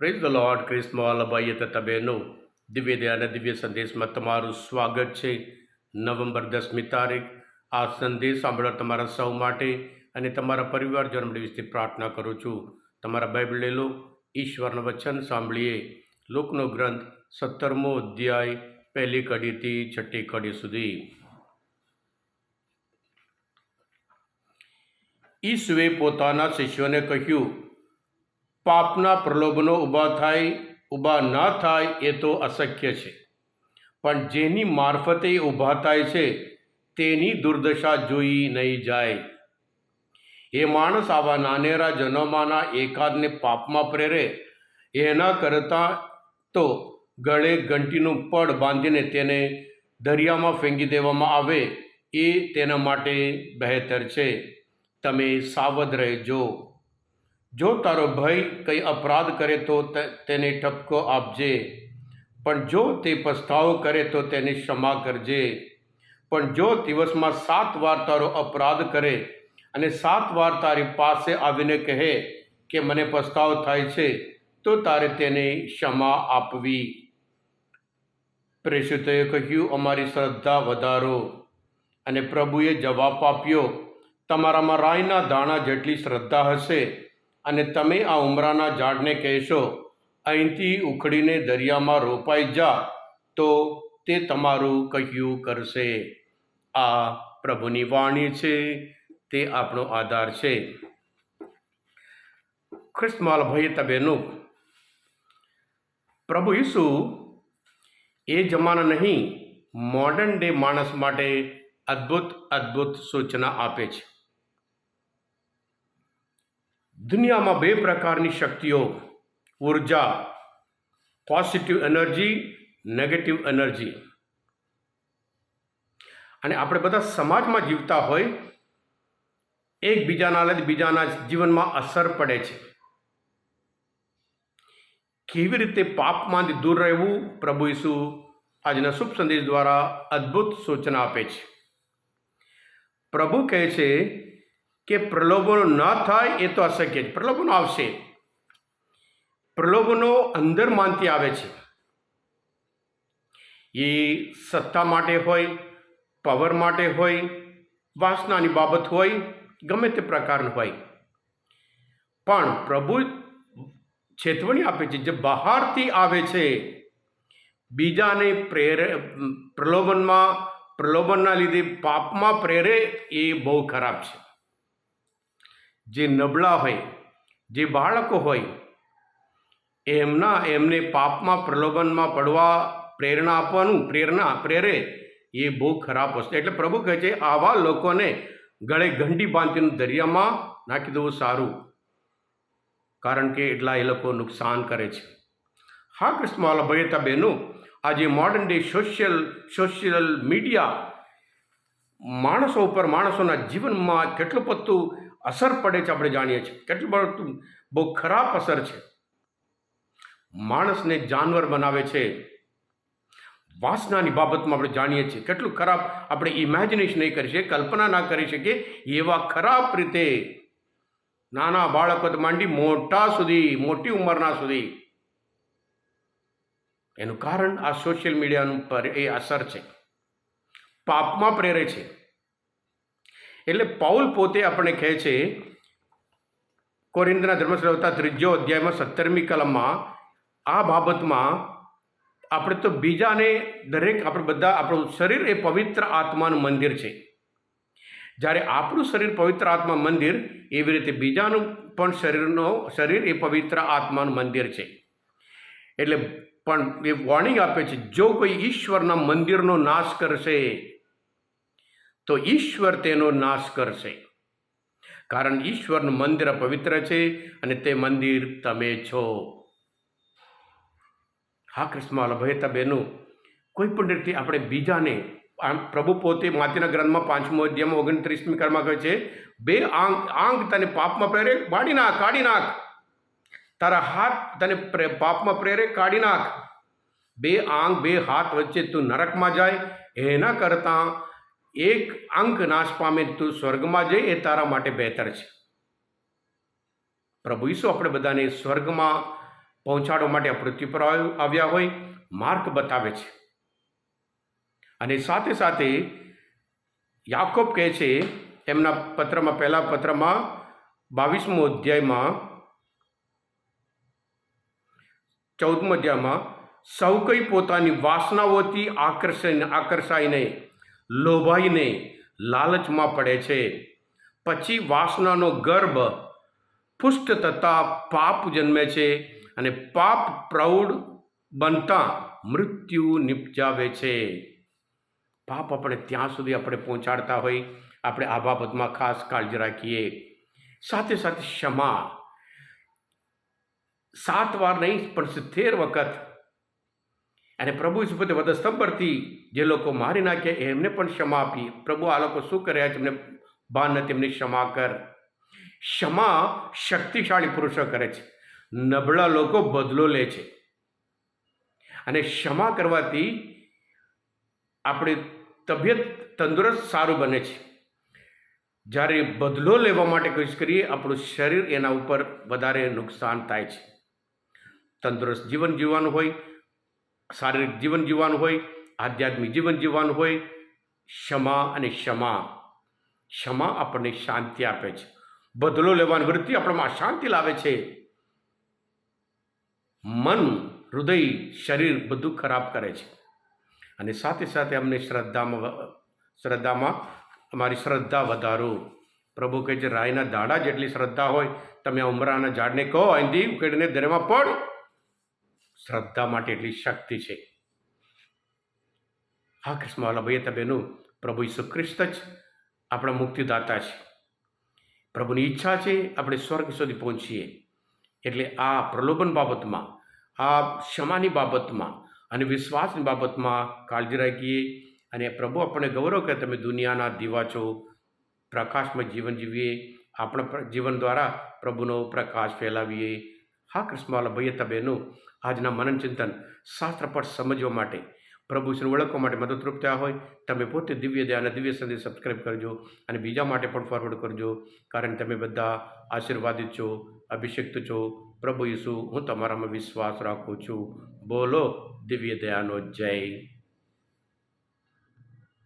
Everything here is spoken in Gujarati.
પ્રેઝ ધ લોર્ડ ક્રિસ્મોલ ભાઈએ તથા બહેનો દિવ્ય દયા અને દિવ્ય સંદેશમાં તમારું સ્વાગત છે નવેમ્બર દસમી તારીખ આ સંદેશ સાંભળવા તમારા સૌ માટે અને તમારા પરિવારજનો વિશે પ્રાર્થના કરું છું તમારા બાઇબલ લઈ લો ઈશ્વરનું વચન સાંભળીએ લોકનો ગ્રંથ સત્તરમો અધ્યાય પહેલી કડીથી છઠ્ઠી કડી સુધી ઈસુએ પોતાના શિષ્યોને કહ્યું પાપના પ્રલોભનો ઊભા થાય, ઊભા ન થાય એ તો અશક્ય છે. પણ જેની મારફતે ઊભા થાય છે, તેની દુર્દશા જોઈ નહીં જાય. એ માણસ આવા નાનેરા જન્મમાંના એકાદને પાપમાં પ્રેરે. એના કરતાં તો ગળે ઘંટીનું પડ બાંધીને તેને દરિયામાં ફેંકી દેવામાં આવે એ તેના માટે બહેતર છે. તમે સાવધ રહેજો. જો તારો ભાઈ કંઈ અપરાધ કરે તો તેને ઠપકો આપજે. પણ જો તે પસ્તાવો કરે તો તેને ક્ષમા કરજે. પણ જો દિવસમાં સાત વાર તારો અપરાધ કરે અને સાત વાર તારી પાસે આવીને કહે કે મને પસ્તાવો થાય છે, તો તારે તેને ક્ષમા આપવી. પ્રેષિતોએ કહ્યું, અમારી શ્રદ્ધા વધારો. અને પ્રભુએ જવાબ આપ્યો, તમારામાં રાયના દાણા જેટલી શ્રદ્ધા હશે અને તમે આ ઉમરાના ઝાડને કહેશો, અહીંથી ઉખડીને દરિયામાં રોપાઈ જા, તો તે તમારું કહ્યું કરશે. આ પ્રભુની વાણી છે, તે આપણો આધાર છે. ખ્રિસ્તમાલ ભાઈ તબેનું પ્રભુ ઈસુ એ જમાના નહીં, મોડર્ન ડે માણસ માટે અદ્ભુત અદ્ભુત સૂચના આપે છે. દુનિયામાં બે પ્રકારની શક્તિઓ, ઊર્જા પોઝિટિવ એનર્જી નેગેટિવ એનર્જી અને આપણે બધા સમાજમાં જીવતા હોય, એકબીજાના લીધે બીજાના જીવનમાં અસર પડે છે. કેવી રીતે પાપમાંથી દૂર રહેવું? પ્રભુ ઈસુ આજના શુભ સંદેશ દ્વારા અદ્ભુત સૂચના આપે છે. પ્રભુ કહે છે કે પ્રલોભનો ન થાય એ તો અશક્ય છે પ્રલોભનો આવશે. પ્રલોભનો અંદર માનતી આવે છે. એ સત્તા માટે હોય પાવર માટે હોય, વાસનાની બાબત હોય, ગમે તે પ્રકારનું હોય. પણ પ્રભુ છેતવણી આપે છે, જે બહારથી આવે છે, બીજાને પ્રેરે, પ્રલોભનમાં, પ્રલોભનના લીધે પાપમાં પ્રેરે એ બહુ ખરાબ છે. જે નબળા હોય, જે બાળકો હોય, એમના, એમને પાપમાં પ્રલોભનમાં પડવા પ્રેરણા આપવાનું, પ્રેરણા, પ્રેરે, એ બહુ ખરાબ વસ્તુ. એટલે પ્રભુ કહે છે, આવા લોકોને ગળે ઘંટી બાંધીને દરિયામાં નાખી દેવું સારું, કારણ કે એટલા એ લોકો નુકસાન કરે છે. હા કૃષ્ણવાલા ભયતા બહેનો, આજે modern day social social media માણસો ઉપર, માણસોના જીવનમાં કેટલું બધું અસર પડે છે આપણે જાણીએ છીએ. કેટલું બધું બહુ ખરાબ અસર છે. માણસને જાનવર બનાવે છે. વાસનાની બાબતમાં આપણે જાણીએ છીએ. કેટલું ખરાબ આપણે ઇમેજિનેશન નહીં કરી શકીએ, કલ્પના ના કરી શકીએ એવા ખરાબ રીતે નાના બાળકોથી માંડી મોટા સુધી, મોટી ઉંમરના સુધી. એનું કારણ આ સોશિયલ મીડિયાનું પર એ અસર છે. પાપમાં પ્રેરે છે. એટલે પાઉલ પોતે આપણે કહે છે કોરિંદના ધર્મશ્રવતા ત્રીજો અધ્યાયમાં સત્તરમી કલમમાં, આ બાબતમાં આપણે તો બીજાને દરેક આપણે બધા આપણું શરીર એ પવિત્ર આત્માનું મંદિર છે. જ્યારે આપણું શરીર પવિત્ર આત્મા મંદિર, એવી રીતે બીજાનું પણ શરીરનો, શરીર એ પવિત્ર આત્માનું મંદિર છે. એટલે પણ એ વોર્નિંગ આપે છે, જો કોઈ ઈશ્વરના મંદિરનો નાશ કરશે તો ઈશ્વર તેનો નાશ કરશે. કારણ ઈશ્વરનું મંદિર પવિત્ર છે અને તે મંદિર તમે છો. હા કૃષ્ણવાલા ભયતા બહેનો, કોઈ પણ રીતે આપણે બીજાને, આમ પ્રભુ પોતે માતીના ગ્રંથમાં પાંચમો અધ્યાયમાં ઓગણત્રીસમી કર્મમાં કહે છે, બે આંગ આંગ તને પાપમાં પ્રેરે, વાડી નાખ, કાઢી નાખ. તારા હાથ તને પાપમાં પ્રેરે, કાઢી નાખ. બે આંગ, બે હાથ વચ્ચે તું નરકમાં જાય એના કરતાં એક અંક નાશ પામે તું સ્વર્ગમાં જઈ એ તારા માટે બહેતર છે. પ્રભુ ઈસુ આપણે બધાને સ્વર્ગમાં પહોંચાડવા માટે આ પૃથ્વી પર આવ- આવ્યા હોય માર્ગ બતાવે છે. અને સાથે સાથે યાકોબ કહે છે, એમના પત્રમાં, પહેલા પત્રમાં બાવીસમો અધ્યાયમાં, ચૌદમો અધ્યાયમાં, સૌ કંઈ પોતાની વાસનાઓથી આકર્ષાઈને આકર્ષાઈને લોભાઈને લાલચમાં પડે છે. પછી વાસનાનો ગર્ભ પુષ્ટ થતાં પાપ જન્મે છે અને પાપ પ્રૌઢ બનતા મૃત્યુ નિપજાવે છે. પાપ આપણે ત્યાં સુધી આપણે પહોંચાડતા હોય. આપણે આ બાબતમાં ખાસ કાળજી રાખીએ. સાથે સાથે ક્ષમા. સાત વાર નહીં, પણ સિત્તેર વખત અને પ્રભુ ઈસુ પોતે વધસ્તંભ પરથી જે લોકો મારી નાખ્યા એમને પણ ક્ષમા આપી. પ્રભુ આ લોકો શું કર્યા? છે એમને બાન એમની ક્ષમા કર. ક્ષમા શક્તિશાળી પુરુષો કરે છે. નબળા લોકો બદલો લે છે. અને ક્ષમા કરવાથી આપણી તબિયત તંદુરસ્ત સારું બને છે. જ્યારે બદલો લેવા માટે કોશિશ કરીએ, આપણું શરીર એના ઉપર વધારે નુકસાન થાય છે. તંદુરસ્ત જીવન જીવવાનું હોય શારીરિક જીવન જીવવાનું હોય, આધ્યાત્મિક જીવન જીવવાનું હોય, ક્ષમા અને ક્ષમા. ક્ષમા આપણને શાંતિ આપે છે. બદલો લેવાની વૃત્તિ આપણામાં શાંતિ લાવે છે. મન, હૃદય, શરીર બધું ખરાબ કરે છે. અને સાથે સાથે અમને શ્રદ્ધામાં શ્રદ્ધામાં અમારી શ્રદ્ધા વધારો. પ્રભુ કહે છે, રાયના દાડા જેટલી શ્રદ્ધા હોય, તમે ઉમરાના ઝાડને કહો, અહીંથી ઉકેડીને દરેમાં પડ. શ્રદ્ધા માટે એટલી શક્તિ છે. હા, કૃષ્ણવાલા ભાઈ તબેનું પ્રભુ ઈસુ ખ્રિસ્ત જ આપણા મુક્તિદાતા છે. પ્રભુની ઈચ્છા છે આપણે સ્વર્ગ સુધી પહોંચીએ. એટલે આ પ્રલોભન બાબતમાં, આ ક્ષમાની બાબતમાં અને વિશ્વાસની બાબતમાં કાળજી રાખીએ અને પ્રભુ આપણને ગૌરવ કે તમે દુનિયાના દીવા છો પ્રકાશમાં જીવન જીવીએ, આપણા જીવન દ્વારા પ્રભુનો પ્રકાશ ફેલાવીએ હા, કૃષ્ણવાલા ભાઈ તબેનો આજના મનન ચિંતન શાસ્ત્ર પર સમજવા માટે પ્રભુશ્રી ઓળખવા માટે મદદરૂપ થયા હોય, તમે પોતે દિવ્ય દયા અને દિવ્ય સંદેશ સબસ્ક્રાઈબ કરજો અને બીજા માટે પણ ફોરવર્ડ કરજો, કારણ તમે બધા આશીર્વાદિત છો, અભિષિક્ત છો. પ્રભુ ઈસુ, હું તમારામાં વિશ્વાસ રાખું છું. બોલો, દિવ્ય દયાનો જય.